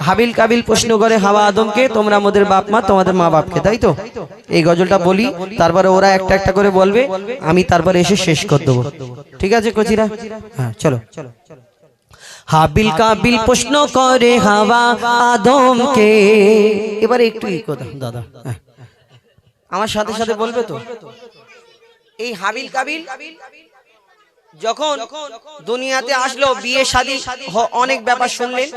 হাবিল কাবিল প্রশ্ন করে হাওয়া আদমকে, তোমরা আমাদের বাপ মা, তোমাদের মা বাপকে তাই তো? এই গজলটা বলি, তারপরে ওরা একটা একটা করে বলবে, আমি তারপরে এসে শেষ করে দেবো। ঠিক আছে, কচিরা? হ্যাঁ চলো। হাবিল কাবিল প্রশ্ন করে হাওয়া আদমকে। এবারে একটু কথা দাদা। হ্যাঁ। আমার সাথে সাথে বলবে তো? এই হাবিল কাবিল যখন দুনিয়াতে আসলো, বিয়ে শাদী অনেক ব্যাপার শুনলেন।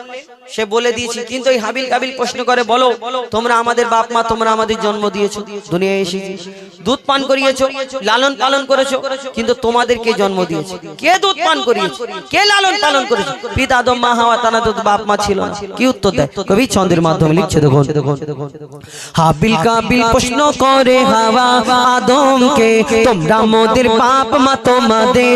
সে বলে দিয়েছি, কিন্তু এই হাবিল কাবিল প্রশ্ন করে, বলো, তোমরা আমাদের বাপ মা, তোমরা আমাদের জন্ম দিয়েছ, দুনিয়ায় এসেছি, দুধ পান করিয়েছো, লালন পালন করেছ, কিন্তু তোমাদেরকে জন্ম দিয়েছে? কে দুধ পান করিয়েছে? কে লালন পালন করেছে? পিতা আদম মা হাওয়া, তানা তো বাপ মা ছিল না। কি উত্তর দেয়? কবি চন্দ্রের মাধ্যমে লিখছে, দেখুন। হাবিল কাবিল প্রশ্ন করে হাওয়া, আদমকে, তোমরা মোদের বাপ মা, তোমাদের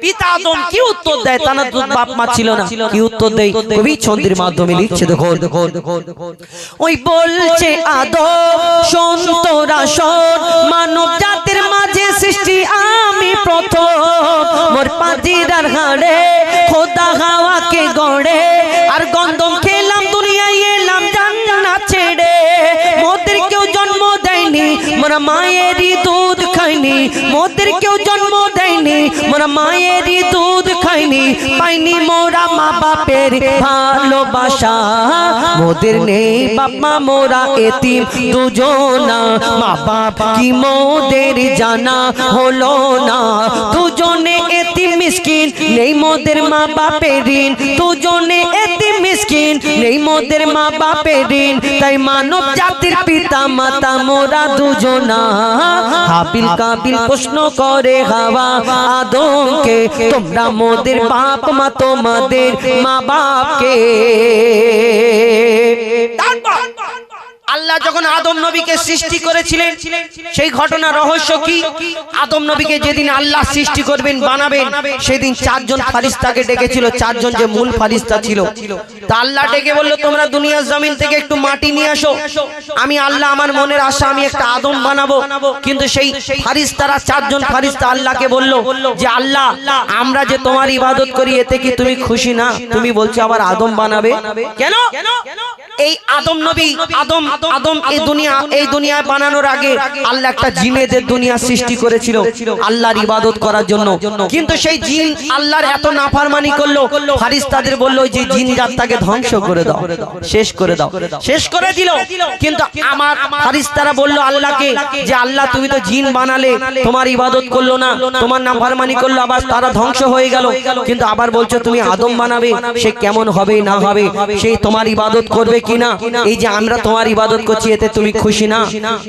পিতা আদম মানব জাতির মাঝে সৃষ্টি, আমি প্রথম। হাড়ে খোদা হাওয়াকে গড়ে। আর গন্ধম খেলাম, দুনিয়ায় এলাম, জান্নাত ছেড়ে। মোদের কেউ জন্ম দেয়নি মায়েরই খাইনি, মোদের কেউ জন্ম দেয়নি, মোরা মায়েরই দুধ খাইনি, পাইনি মোরা মা বাপের ভালোবাসা। মোদের নেই বাপমা, মোরা এতিম দুজনা। মা বাপ কি মোদের জানা হলো না? দুজনে মিসকিন, নেই মোদের মা বাপের ঋণ। দুজনে এতিম মিসকিন, নেই মোদের মা বাপের ঋণ। তাই মানব জাতির পিতা মাতা মোরা দুজনা হাবিল কাবিল প্রশ্ন করে, হাওয়া আদমকে, তোমরা মোদের বাপ মা, তোমাদের মা বাপকে তারপর আল্লাহ যখন আদম নবীকে সৃষ্টি করেছিলেন সেই ঘটনা রহস্য কি? আদম নবীকে যেদিন আল্লাহ সৃষ্টি করবেন বানাবেন সেদিন চারজন ফারিস্তাকে ডেকেছিল চারজন যে মূল ফারিস্তা ছিল। তা আল্লাহ ডেকে বলল তোমরা দুনিয়ার জমিন থেকে একটু মাটি নিয়ে আসো। আমি আল্লাহ আমার মনের আশা আমি একটা আদম বানাবো। কিন্তু সেই ফারিস্তারা চারজন ফারিস্তা আল্লাহকে বলল যে আল্লাহ আমরা যে তোমার ইবাদত করি এতে কি তুমি খুশি না? তুমি বলছো আবার আদম বানাবে কেন এই আদম নবী আদম আদম এই দুনিয়া এই দুনিয়া বানানোর আগে আল্লাহ একটা জিনেদের দুনিয়া সৃষ্টি করেছিল আল্লাহর ইবাদত করার জন্য। কিন্তু সেই জিন আল্লাহর এত নাফরমানি করল ফারিস্তাদের বলল যে জিন জাতটাকে ধ্বংস করে দাও শেষ করে দাও। শেষ করে দিল। কিন্তু আমার ফারিস্তারা বলল আল্লাহকে যে আল্লাহ তুমি তো জিন বানালে তোমার ইবাদত করল না তোমার নাফরমানি করল আবার তারা ধ্বংস হয়ে গেল। কিন্তু আবার বলছো তুমি আদম বানাবে সে কেমন হবে না হবে সেই তোমার ইবাদত করবে কিনা? এই যে আমরা তোমার ইবাদত করছি, এতে তুমি খুশি না?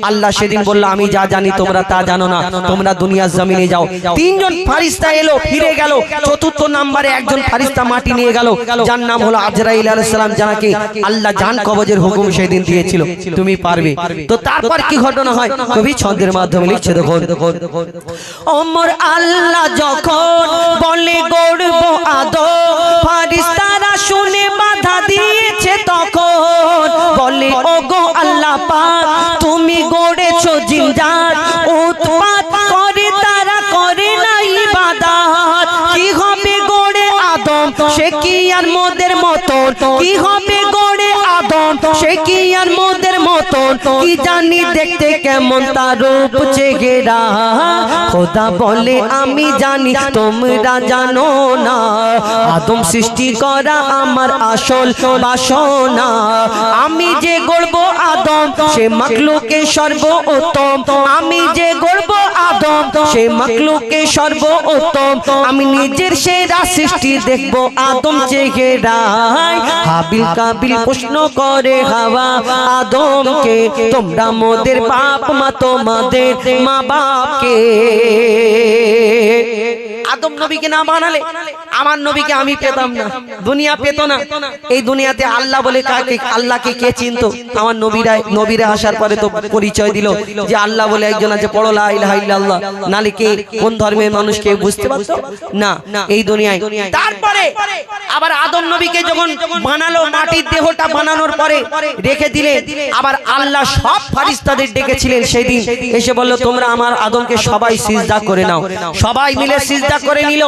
আল্লাহ সেদিন বলল, আমি যা জানি তোমরা তা জানো না। তোমরা দুনিয়ার জমিনে যাও। তিনজন ফারিস্তা এলো, ফিরে গেল। চতুর্থ নাম্বারে একজন ফারিস্তা মাটি নিয়ে গেল, যার নাম হলো আজরাইল আলাইহিস সালাম যাকে আল্লাহ জান কবজের হুকুম সেদিন দিয়েছিল। তুমি পারবে। তো তারপর কি ঘটনা হয়? কবি ছন্দের মাধ্যমে লিখছে দেখো ওমর আল্লাহ যখন বলে গড়ব আদো ফারিস্তারা শুনে বাধা আল্লাহ তুমি গড়েছো জিন্দার, উৎপাত করে তারা করে নাই বাদাত। কি হবে গড়ে আদম? সে কি আর মোদের মতন? কি হবে গড়ে আদম? সে কি আর মোদের মতন। কি জানি দেখতে কেমন তার রূপ চেহারা। খোদা বলে আমি জানি তোমরা জানো না। আদম সৃষ্টি করা আমার আসল বাসনা। আমি যে গড়ব আদম সে মাকলুকে সর্ব উত্তম আমি যে গড়ব আদম সে মাকলুকে সর্ব উত্তম আমি নিজের সেরা সৃষ্টি দেখব আদম চেহারায়। হাবিল কাবিল প্রশ্ন করে হাওয়া আদমকে তোমরা মোদের বাপ মা তোমাদের মা বাপকে। আদম নবীকে না বানালে, আমার নবীকে আমি পেতাম না। দুনিয়া পেত না। এই দুনিয়াতে আল্লাহ বলে কাকে, আল্লাহকে কে চিনতো? আমার নবীরা নবীরা আসার পরে তো পরিচয় দিল যে আল্লাহ বলে একজন আছে, পড়ো লা ইলাহা ইল্লাল্লাহ। নালে কে, কোন ধর্মের মানুষ কে বুঝতে পারতো? না, এই দুনিয়ায়। তারপরে আবার আদম নবীকে যখন বানালো, মাটির দেহটা বানানোর পরে রেখে দিলে, আবার আল্লাহ সব ফারিস্তাদের ডেকেছিলেন সেদিন। এসে বলল, তোমরা আমার আদমকে সবাই সিজদা করে নাও। সবাই মিলে সিজদা করে নিল।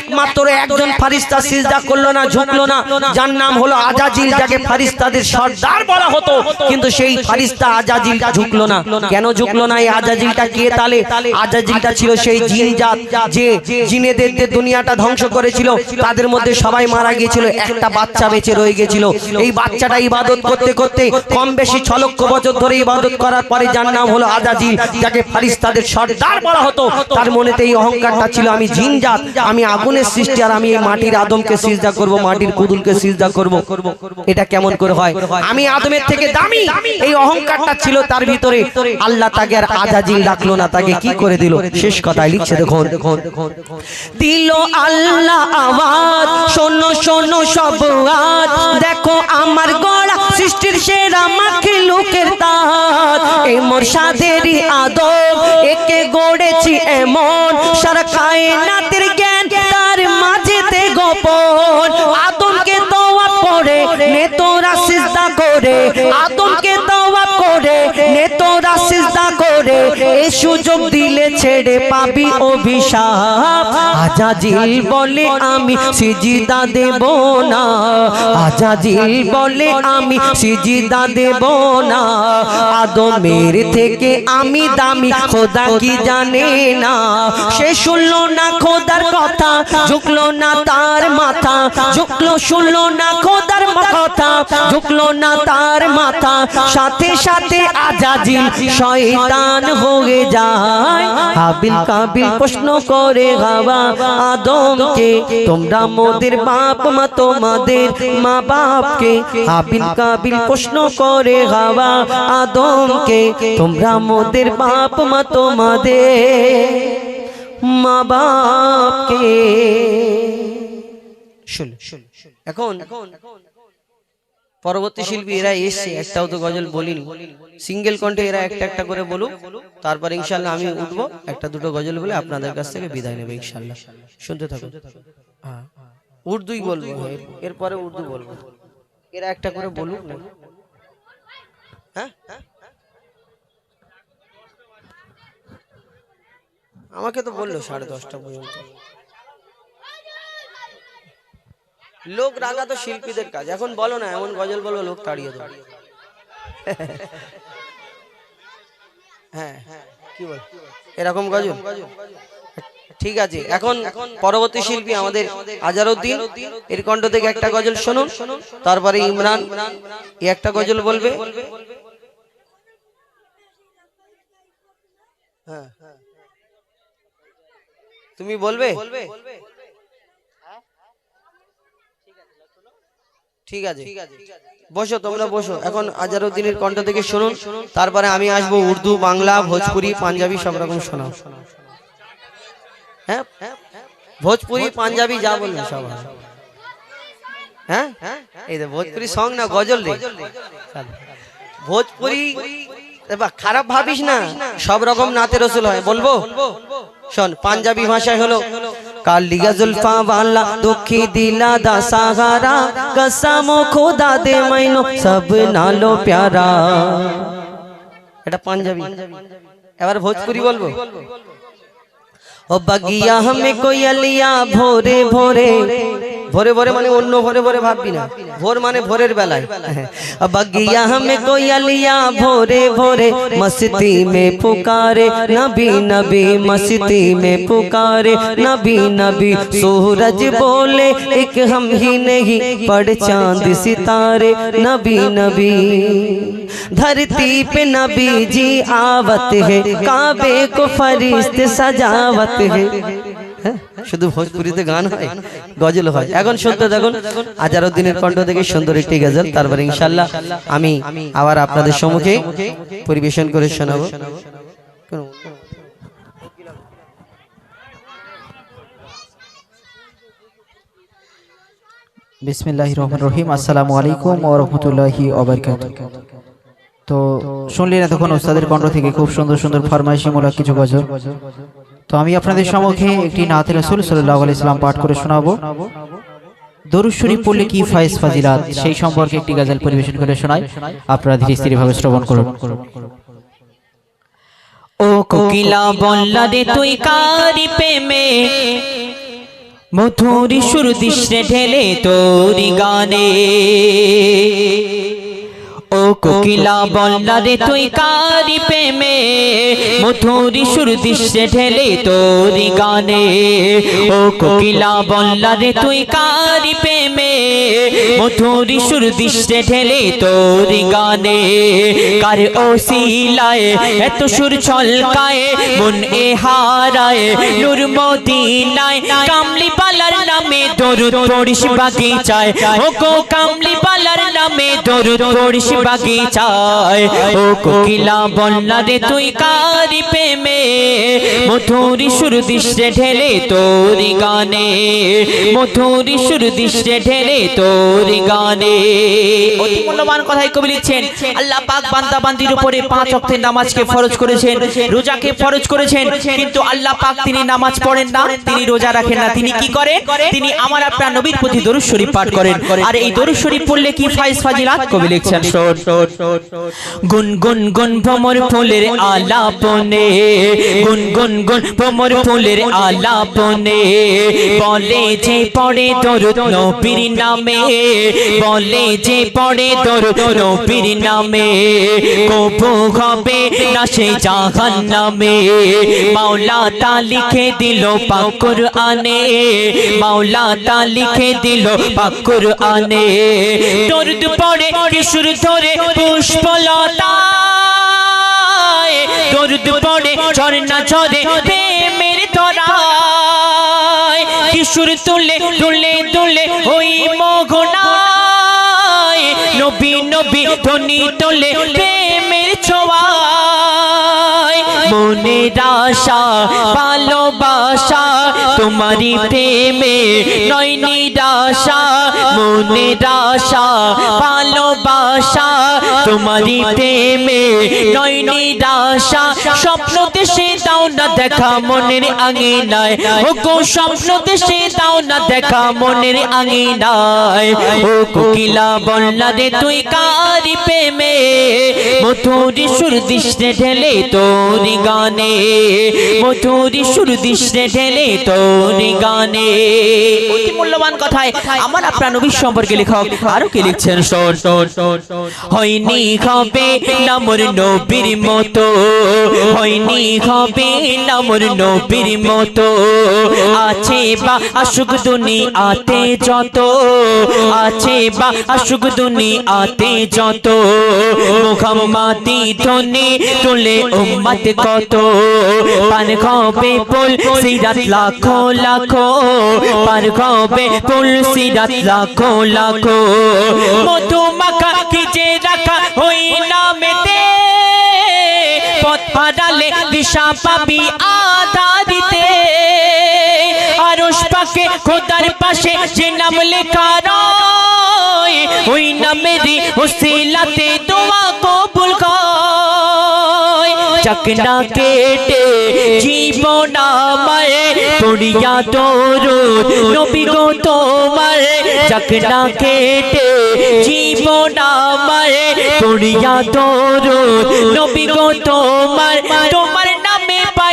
একমাত্র একজন ফারিস্তা সিজদা করল না, ঝুঁকলো না। যার নাম হলো আজাজিল, যাকে ফারিস্তাদের সর্দার বলা হতো। কিন্তু সেই ফারিস্তা আজাজিল ঝুঁকলো না। কেন ঝুঁকলো না? এই আজাজিলটা কে তালে? আজাজিলটা ছিল সেই জিন জাত যে জিনেদের যে দুনিয়াটা ধ্বংস করেছিল, তাদের মধ্যে সবাই মারা গিয়েছিল। একটা বাচ্চা বেঁচে রয়ে গেছিল এই বাচ্চাটা ইবাদত করতে করতে কম বেশি ছ লক্ষ বছর ধরে ইবাদত করার পরে যার নাম হলো আজাজিল, যাকে ফারিস্তাদের সর্দার বলা হতো। তার মনেতে এই অহংকারটা ছিল, আমি জিনজাত আমি আগুনের সৃষ্টি আর আমি এই মাটির আদমকে সিজদা করব, মাটির কুদুলকে সিজদা করব। এটা কেমন করে হয়? আমি আদমের থেকে দামি। এই অহংকারটা ছিল তার ভিতরে। আল্লাহ তাকে আর আজাজিল ডাকলো না, তাকে কি করে দিল? শেষ কথায় লিখছে, দেখুন। দিল আল্লাহ আওয়াজ, শোনো শোনো সব আজ দেখো আমার গড়া সৃষ্টির সেরা মাখি লোকের তাহাত এই মোর সাদেরই আদম একে গড়েছি এমন। সারা কায়নাতের জ্ঞান তার মাঝেতে গোপন। আদমকে তোয়া পরে নে তোরা সিজদা করে। আদমকে করে সুযোগ দিলে ছেড়ে পাবি অভিশাপ। আজাজিল বলে আমি সিজিদা দেব না। আজাজিল বলে আমি সিজিদা দেব না। আদমের থেকে আমি দামি, খোদা কি জানে না। সে শুনলো না খোদার কথা, ঝুঁকলো না তার মাথা। ঝুঁকলো, শুনলো না খোদার কথা, ঝুঁকলো না তার মাথা। সাথে সাথে আজাজিল শয়তান হয়ে যায়। হাবিল কাবিল প্রশ্ন করে হাওয়া আদমকে তোমরা মোদের বাপ মা তোমাদের মা বাপকে হাবিল কাবিল প্রশ্ন করে হাওয়া আদমকে তোমরা মোদের বাপ মা তোমাদের মা বাপকে। শুন শুন এখন এখন। পরবর্তী শিল্পী এরা এসছে একটাও তো গজল বলিনি সিঙ্গেল কণ্ঠে এরা একটা একটা করে বলুক তারপর ইনশাল্লাহ আমি উঠবো একটা দুটো গজল বলে আপনাদের কাছ থেকে বিদায় নেবে ইনশাল্লাহ শুনতে থাকুন। উর্দুই বলব। এরপরে উর্দু বলব। এরা একটা করে বলুক না। হ্যাঁ? আমাকে তো বলল সাড়ে দশটা পর্যন্ত। লোক রাগা তো শিল্পীদের কাজ। এখন বলো না, এমন গজল বলো লোক তাড়িয়ে দেবে। হ্যাঁ কি বল? এরকম গজল? ঠিক আছে, এখন পরবর্তী শিল্পী আমাদের আজারউদ্দিন। এর কণ্ঠ থেকে একটা গজল শুনুন, তারপরে ইমরান। একটা গজল বলবে। হ্যাঁ। তুমি বলবে? ঠিক আছে। বসো তোমরা বসো এখন আজারউদ্দিনের কণ্ঠ থেকে শুনুন। তারপরে আমি আসব উর্দু বাংলা ভোজপুরি পাঞ্জাবি সব রকম শোনাও। হ্যাঁ? ভোজপুরি পাঞ্জাবি যা বলবেন সব হবে। হ্যাঁ? এই তো ভোজপুরি সং না গজল রে ভোজপুরি খারাপ ভাবিস না। সব রকম নাতে রসুল হয়। বলব? শোন পাঞ্জাবি ভাষায় হলো কালিয়া জুলফা वाला দুঃখী দিলা দা সাহারা কসম খোদা দে মাইনো সব নালো প্যারা এটা পাঞ্জাবি এবার ভোজপুরি বলব ও বাগিয়া হামে কোয়ালিয়া ভোরে ভোরে ভোরে بھورے মানে অন্য ভোরে ভোরে ভাববি না। ভোর মানে ভোরের বেলায়। বগিয়া হমে কোয়ালিয়া ভোরে ভোরে মস্তি মে পুকারে নবী নবী মস্তি মে পুকারে نبی نبی سورج بولے ایک ہم ہی نہیں پڑ چاند ستارے نبی نبی دھرتی پہ نبی جی آوت ہے کعبے کو فرشت سجاوت ہے হ্যাঁ, শুধু ভোজপুরিতে গান হয়? গজল হয়। এখন শুনতে দেখুন আজারউদ্দিনের কণ্ঠ থেকে সুন্দর একটি গজল। তারপরে ইনশাল্লাহ আমি আবার আপনাদের সম্মুখে পরিবেশন করে শোনাবো। বিসমিল্লাহ রহমান রহিম। আসসালামু আলাইকুম ও রহমতুল্লাহি তো শুনলেন এতক্ষণ ওস্তাদের কণ্ঠ থেকে খুব সুন্দর সুন্দর ফরমাইশিমূলক কিছু গজল। তো আমি আপনাদের সম্মুখে একটি নাতে রসুল সাল্লাহ ইসলাম পাঠ করে শোনাবো। দরুদ শরীফ পড়লে কি ফায়েজ ফাজিলাত? সেই সম্পর্কে একটি গজল পরিবেশন করে শোনাই। আপনারা ধীরে স্থির ভাবে শ্রবণ করুন। ও কোকিলা বললা রে তুই কারি প্রেমে মধুরি সুর দৃশ্যে ঢেলে তোরি গানে। ও কোকিলা বললা রে তুই কারি প্রেমে? মধুরি সুর দৃশ্যে ঢেলে তোরি গানে। ও কোকিলা বললা রে তুই কারি প্রেমে? মধুরি সুর দৃশ্যে ঢেলে তোরি গানে। কার ও শিলায় এত সুর ছলকায়? মন এ হারায় নূর মদিনায়। কামলি পালার নামে দরুদ পড়িস বাগিচায়। ও গো কামলি পালার নামে দরুদ পড়িস বাগিচায় ও কোকিলা তুই কারি প্রেমে? সুর দৃশ্যে ঢেলে গানে। সুর দৃশ্যে ঢেলে গানে। মূল্যবান কথাই কবি লিখছেন। আল্লাহ পাক বান্দা বান্দির উপরে পাঁচ অক্টের নামাজকে ফরজ করেছেন, রোজাকে ফরজ করেছেন। কিন্তু আল্লাহ পাক তিনি নামাজ পড়েন না, তিনি রোজা রাখেন না। তিনি কি করেন? তিনি আমার আপনার নবীর প্রতি দরুদ শরীফ পাঠ করেন। আর এই দরুদ শরীফ পড়লে কি ফাইজ ফাজিলাত? কবি লিখছেন গুন গুন ভ্রমর ফুলের আলাপনে। গুন গুন গুন ভ্রমর ফুলের আলাপনে। বলে যে পড়ে দরুদ নবীর নামে। বলে যে পড়ে দরুদ নবীর নামে। কবু হবে না সে জাহান নামে মাওলা তা লিখে দিল পাকুর আনে মাওলা তা লিখে দিল পাকুর আনে দরুদ পড়ে কিশোর ধরে পুষ্পলতা দরুদ পড়ে, ঝর্ণা ঝরে, প্রেমের ধরায়। কিশোর তুলে তুলে তুলে ওই মগনায় নবী নবী ধ্বনি তোলে প্রেমের ছোঁয়ায়। মনের আশা, ভালোবাসা, তোমারই প্রেমে নয় নিরাশা মনের আশা, ভালোবাসা, তোমারই প্রেমে নয় নিরাশা। স্বপ্ন দেশে দাও না দেখা, মনের আঙিনায়। ও গো স্বপ্ন দেশে দাও না দেখা, মনের আঙিনায়। ও কোকিলা বললা রে তুই কারি প্রেমে? মধুরি সুর দৃষ্টে ঢেলে তোরি গানে। মধুরি সুর দৃষ্টে ঢেলে তোরি গানে। অতি মূল্যবান কথায় আমার আপনার নবীর সম্পর্কে লেখক আরও কি লিখছেন। হয়নি হবে নামর নবীর মতো। হয়নি হবে নামর নবীর মতো। আছে বা আসুক দুনি আতে যত। আছে বা আসুক দুনি আতে যত। ধ্বনি তুলে উম্মত কত। পান খাবে পুল সিরাত লাখো লাখো। পার খাবে পুল সিরাত লাখো লাখো। মধু মাখা খিজে রাখা ওই নামেতে? পথ হারালে দিশা পাবি আধারিতে। আরশ পাকে খোদার পাশে যে নাম লেখা রয়, ওই নামেরই ওসিলাতে দোয়া কবুল কয় চাকনা কেটে জীবন আমায় পড়িয়া তোর। নবী গো তোমার চাকনা কেটে জীবন আমায় পড়িয়া তোর। নবী গো তোমার তোমার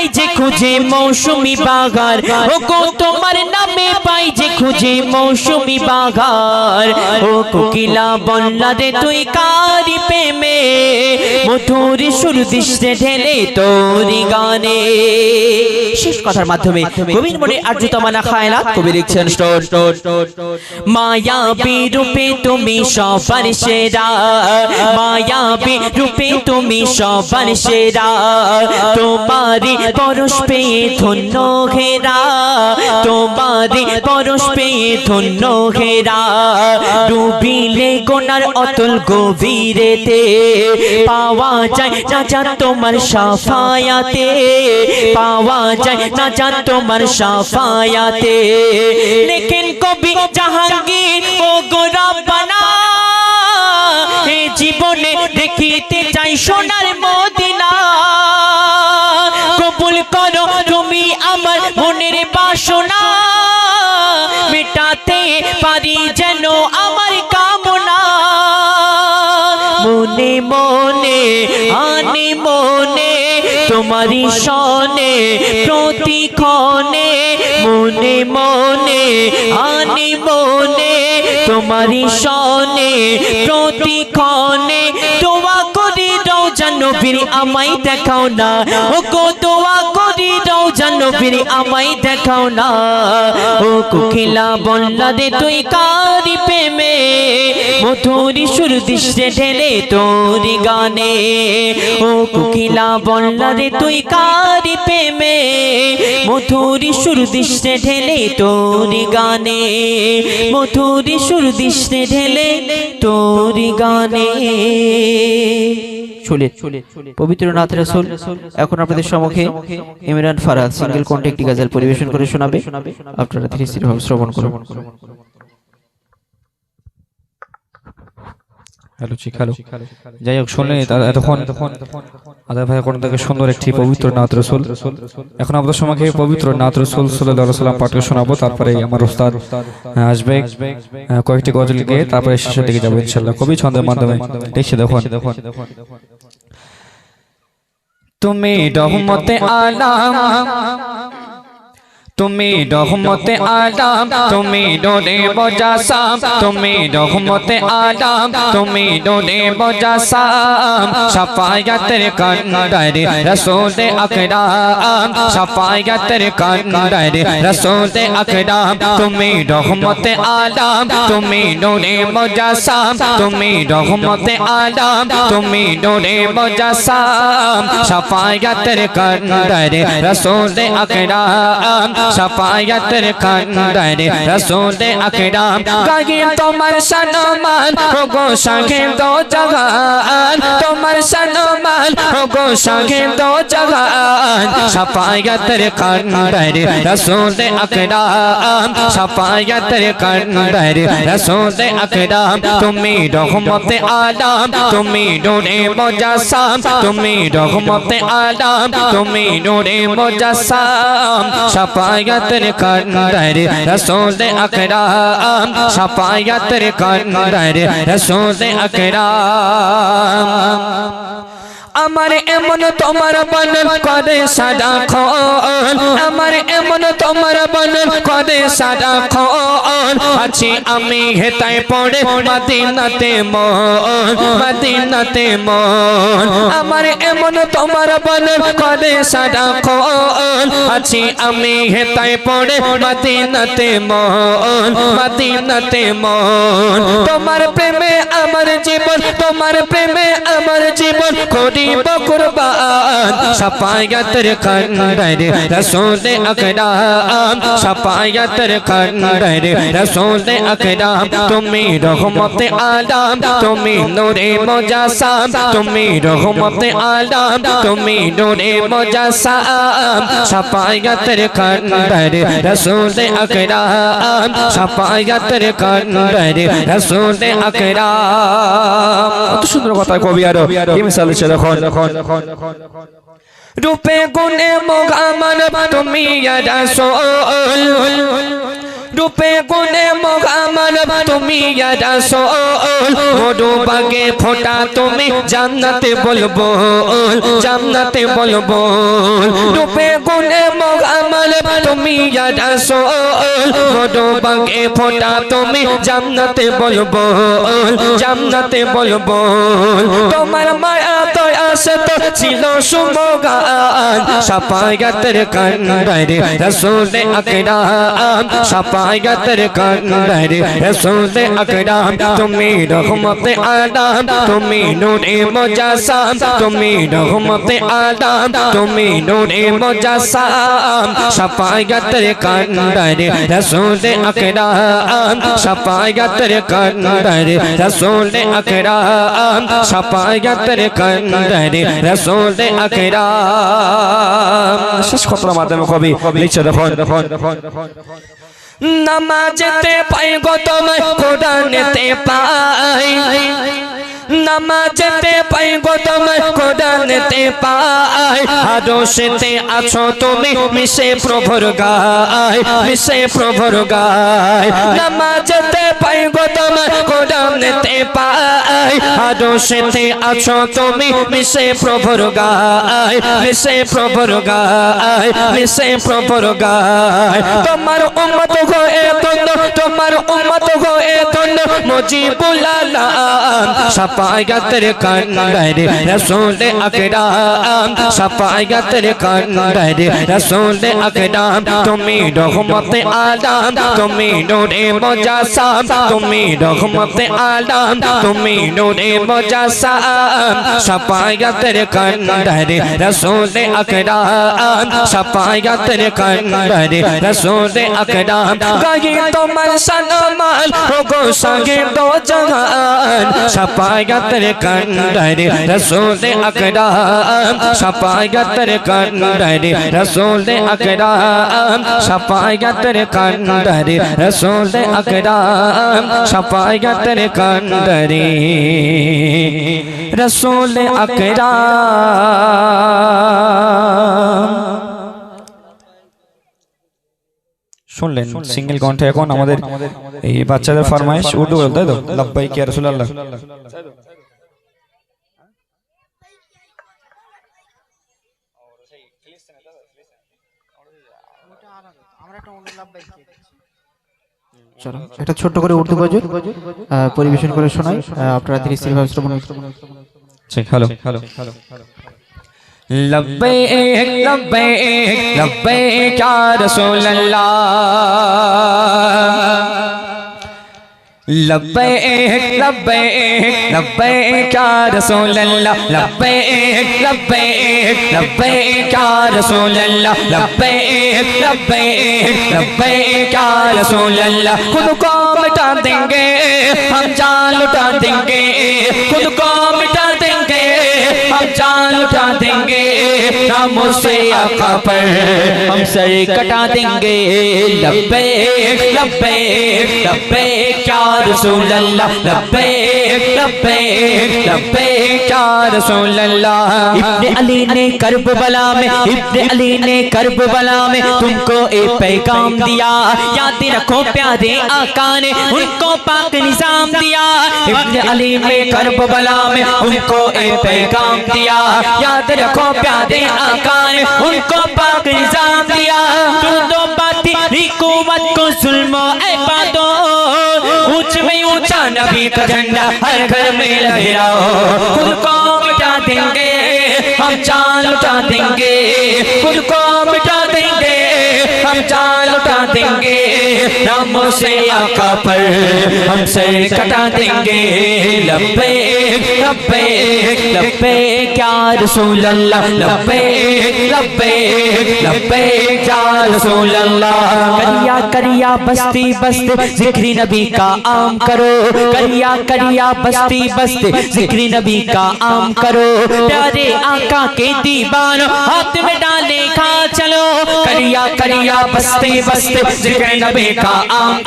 পাই যে খুঁজে মৌসুমি বাগার। ও গো তোমার নামে পাই যে খুঁজে মৌসুমি বাগার। ও কোকিলা বললা রে তুই কারি প্রেমে? মধুর সুর দৃষ্টে ঢেলে তোরি গানে। শেষ কথার মাধ্যমে কবির মনে আর্যতমানা খায় না কবি লিখছেন মায়াবী রূপে তুমি সবার সেরা। মায়াবী রূপে তুমি সবার সেরা। তোমারি পরশ পেয়ে ধন্য ঘেরা তোমারি পরশ পেয়ে ধন্য ঘেরা। ডুবিলে গোনার অতল গভীরেতে, পাওয়া যায় না জান তোমার সাফায়াতে, পাওয়া যায় না জান তোমার সাফায়াতে। লেখেন কবি জাহাঙ্গীর, ও গোরাবানা এ জীবনে দেখিতে চাই সোনার মদিনা। মনে আনি মনে তোমারি সনে প্রতিক্ষণে মনে মনে আনি মনে তোমারি সনে প্রতিক্ষণে দোয়া করি দাও জানো আমায় দেখাও না। ও গো দোয়া দাও জানো ফিরি, আমায় দেখাও না। ও কোকিলা বললা রে তুই কারি প্রেমে? মধুরি সুর দৃশ্যে ঢেলে তোরি গানে। ও কোকিলা বললা রে তুই কারি প্রেমে? মধুরি সুর দৃশ্যে ঢেলে তোরি গানে। মধুরি সুর দৃশ্যে ঢেলে তোরি গানে। শুনলেন পবিত্র নাথ রসুল এখন আপনাদের সম্মুখে ইমরান ফারাদ সিঙ্গেল কন্ট্যাক্ট গাজাল পরিবেশন করে শোনাবে। আপনারা ধীরে শ্রবণ করুন। হ্যালো ঠিক হ্যালো যাই হোক শুনলেন এতক্ষণ আদার ভাই কোন থেকে সুন্দর একটি পবিত্র নাথ রসুল। এখন আমাদের সমাজে পবিত্র নাথ রসুল সাল্লাহ সাল্লাম পাঠ শোনাবো। তারপরে আমার ওস্তাদ আসবে। কয়েকটি গজল গিয়ে তারপরে শেষের দিকে যাব ইনশাল্লাহ কবি ছন্দের মাধ্যমে। দেখছি দেখুন। তুমি রহমতে আলাম। তুমি রহমতে আলাম তুমি ডোরে বজাসাম তুমি রহমতে আলাম তুমি ডোরে বজাসাম সাফায়াতের কন্দারে রসুল আকরাম সাফায়াতের কন্দারে রসুল আকরাম তুমি রহমতে আলাম তুমি ডোরে বজাসাম তুমি রহমতে আলাম তুমি ডোরে বজাসাম সাফায়াতের কন্দারে রসুল আকরাম সাফায়াতের কন্দারে রসুল আকরাম গায়ে তোমার সনমান গো সাগে দো জগান তোমার সনমান গো সাগে দো জগান সাফায়াতের কন্দারে রসুল আকরাম সাফায়াতের কন্দারে রসুল আকরাম তুমি রহমতে আলাম তুমি নূরে মুজাসসাম তুমি রহমতে আলাম তুমি নূরে মুজাসসাম সাফায়াতের কন্দারে রসুল আকরাম সাফায়াতের কন্দারে রসুল আকরাম আমার এমন তোমার বনন করে সাদা খন আমার এমন তোমার বনন করে সাদা খন আছি আমি হেতায় পড়ে মদিনাতে মন মদিনাতে মন। আমার এমন তোমার বনন করে সাদা খন আছি আমি হেতায় পড়ে মদিনাতে মন মদিনাতে মন। তোমার প্রেমে আমার জীবন, তোমার প্রেমে আমার জীবন করিব কুরবান সাফায়াতের কন্দারে রসুল আকরাম সাফায়াতের কন্দারে রসুল আকরাম, তুমি রহমতে আলাম, তুমি নূরে মুজাসাম, তুমি রহমতে আলাম, তুমি নূরে মুজাসাম সাফায়াতের কন্দারে রসুল আকরাম সাফায়াতের কন্দারে রসুল আকরাম। কত সুন্দর কথা কবি আরও কি মিসাল দিচ্ছে দেখুন রূপে গুণে মোগামান তুমি রাসূল রূপে গুণে মোহাম্মদ তুমি রাসূল মরু বাগে ফোটা তুমি, জান্নাতে বলব। জান্নাতে বলব। রূপে গুণে মোহাম্মদ তুমি রাসূল ফোটা তুমি, জান্নাতে বলব। জান্নাতে বলব। তোমার মায়া তো আসে তো ছিল সুমগান। সাপায়াতের কান্দারে রসুল আকরাম। সাপায়াতের কান্দারে রসুল আকরাম। তুমি রহমতে আলাম তুমি নূরে মুজাসাম। তুমি রহমতে আলাম তুমি নূরে মুজাসাম। সাপায়াতের কান্দারে রসুল আকরাম। সাপায়াতের কান্দারে রসুল আকরাম। সাপায়াতের কান্দারে রসুল আকরাম শেষ কথার মাধ্যমে কবি লিখছে দেখুন দেখুন। নামাজেতে পাই গো তোমায়, কোরআনেতে পাই। নামাজেতে পাই গো তোমায়, কোরআনেতে পাই। আদর্শেতে আছো তুমি, মিশে প্রভুর গায়, মিশে প্রভুর গায়। নামাজেতে পাই গো তোমায়, কোরআনেতে পাই। আদর্শেতে আছো তুমি, মিশে প্রভুর গায়, মিশে প্রভুর গায়, মিশে প্রভুর গায়। তোমার উম্মত হয়ে তন্ন তোমার উম্মত তন্ন মুজিবুল আলাম সাফায়াতের কান্দারে রাসূল আকরাম সাফায়াতের কান্দারে রাসূল আকরাম তুমি রহমতে আলাম ও গো সঙ্গে দো জাহান সাফায়াতের কান্দারে রাসূল আকরাম সাফায়াতের কান্দারে রাসূল আকরাম সাফায়াতের কান্দারে রাসূল আকরাম সাফায়াতের কান্দারে রাসূল আকরাম শুনলেন সিঙ্গেল কণ্ঠে এখন আমাদের এই বাচ্চাদের ফরমাইশ উর্দু বলতে তাই তো? লব্বাই কে রাসূলুল্লাহ। চলো একটা ছোট্ট করে উর্দু গজল পরিবেশন করে শোনাই। আপনারা ধীরে স্থির ভাবে শ্রবণ ঠিক হ্যালো হ্যালো। لبیک لبیک لبیک یا رسول اللہ۔ لبیک لبیک لبیک یا رسول اللہ۔ لبیک لبیک یا رسول اللہ۔ لبیک لبیک لبیک یا رسول اللہ۔ خود کو مٹا دیں گے، ہم جان لٹا دیں گے۔ خود کو ہم سے آقا پر ہم سر کٹا دیں گے۔ لبیک لبیک لبیک یا رسول اللہ۔ لبیک لبیک لبیک یا رسول اللہ۔ ابن علی نے کرب بلا میں، ابن علی نے کرب بلا میں تم کو اے پیغام دیا۔ یاد رکھو پیارے آقا نے، ان کو پاک نظام دیا۔ ابن علی نے کرب بلا میں ان کو اے پیغام دیا۔ یاد رکھو پیارے آقا نے ان کو پاک نظام دیا۔ دو باتی حکومت کو ظلم و عبادوں اونچ میں اونچا نبی کا جنڈا ہر گھر میں لگے لہراؤ خود کو مٹا دیں گے، ہم چال اٹھا دیں گے۔ خود کو مٹا دیں گے، ہم چال اٹھا دیں گے۔ ناموں سے آقا پر ہم سر کٹا دیں گے۔ لبیک لبیک لبیک یا رسول اللہ۔ لبیک لبیک لبیک یا رسول اللہ۔ کریا کریا، بستی، بست۔ ذکری نبی کا عام کرو۔ کریا کریا، بستی، بست۔ ذکری نبی کا عام کرو۔ پیارے آقا کے دیبان ہاتھ میں ڈالے کھا چلو۔ کریا کریا، بستی، بست۔ ذکری نبی کا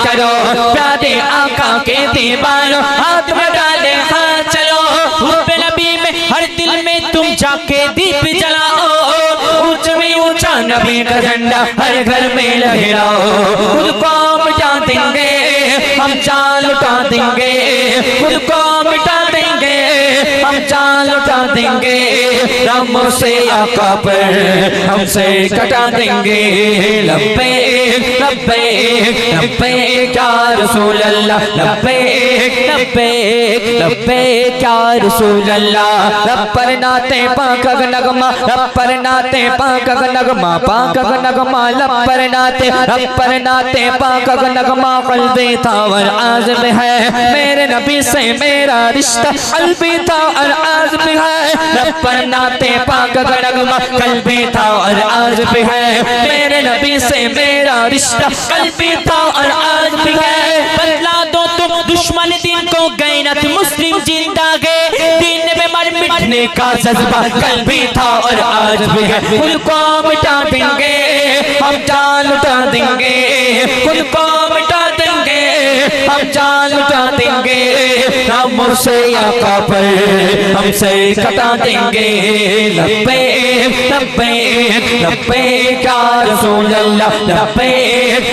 کرو پیادے آقا کے دیواروں، ہاتھ میں ڈالے ہاں چلو۔ حب نبی میں ہر دل میں تم جا کے دیپ جلاؤ۔ اونچ میں اونچا نبی کا جھنڈا ہر گھر میں لہراؤ۔ خود کو مٹا دیں گے، ہم چال اٹھا دیں گے۔ خود کو مٹا دیں گے، ہم چال اٹھا دیں گے۔ رم سے آقا پر ہم سے کٹا دیں گے۔ لبے رسول اللہ۔ رسول اللہ۔ رب پر پاک نغمہ۔ رب پر ناتے پاک نغمہ۔ پاک نغمہ، لب پر ناتے رب پر ناتے پاک نغمہ۔ قلب تاور عازم ہے۔ میرے نبی سے میرا رشتہ قلبی عازم ہے۔ رب پر ناتے پاک رغم کل بھی تھا اور آج بھی ہے۔ میرے نبی سے میرا رشتہ کل بھی تھا اور آج بھی ہے۔ بدلا دو تم دشمن دین کو گئے نت مسلم زندہ گئے دین میں مر مٹنے کا جذبہ کل بھی تھا اور آج بھی ہے۔ ان کو مٹا دیں گے، ہم جان اٹھا دیں گے۔ ان کو ہم سے آقا پر ہم سے کٹا دیں گے۔ لبے لبے لبے کیا رسول اللہ، لبے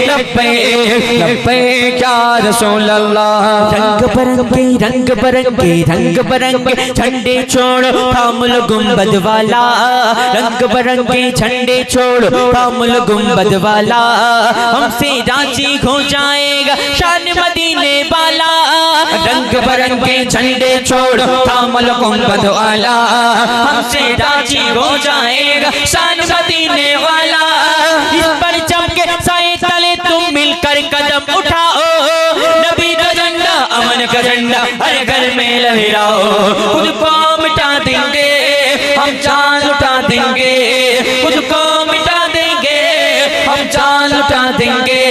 لبے لبے کیا رسول اللہ۔ رنگ برنگے رنگ برنگے رنگ برنگے، جھنڈے چھوڑ، تامل گنبد والا۔ رنگ برنگے، جھنڈے چھوڑ، تامل گنبد والا۔ ہم سے جانچی گھو جائے گا شان مدینے بالا رنگ برنگے جھنڈے چھوڑ تھا ملکوں بدوالا ہم سے راجی ہو جائے گا، شان مدینے والا۔ اس پر چم کے سائے تلے تم مل کر قدم اٹھاؤ۔ نبی کا جھنڈا، امن کا جھنڈا، ہر گھر میں لہی راؤ خود کو مٹا دیں گے، ہم چاند اٹھا دیں گے۔ خود کو مٹا دیں گے، ہم چاند اٹھا دیں گے۔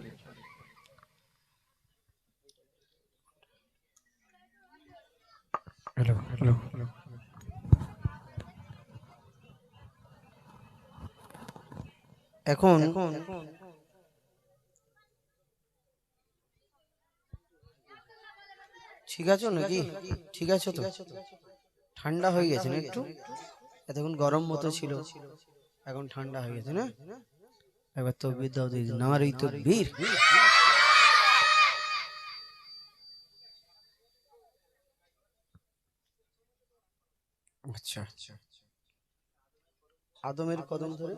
এখন ঠিক আছে নাকি? ঠিক আছে তো? ঠান্ডা হয়ে গেছে না একটু? এতক্ষণ গরম মতো ছিল। এখন ঠান্ডা হয়ে গেছে না? এবার তো দাও দিয়ে আমার এই তো বীর আচ্ছা আচ্ছা। আদমের কদম ধরে?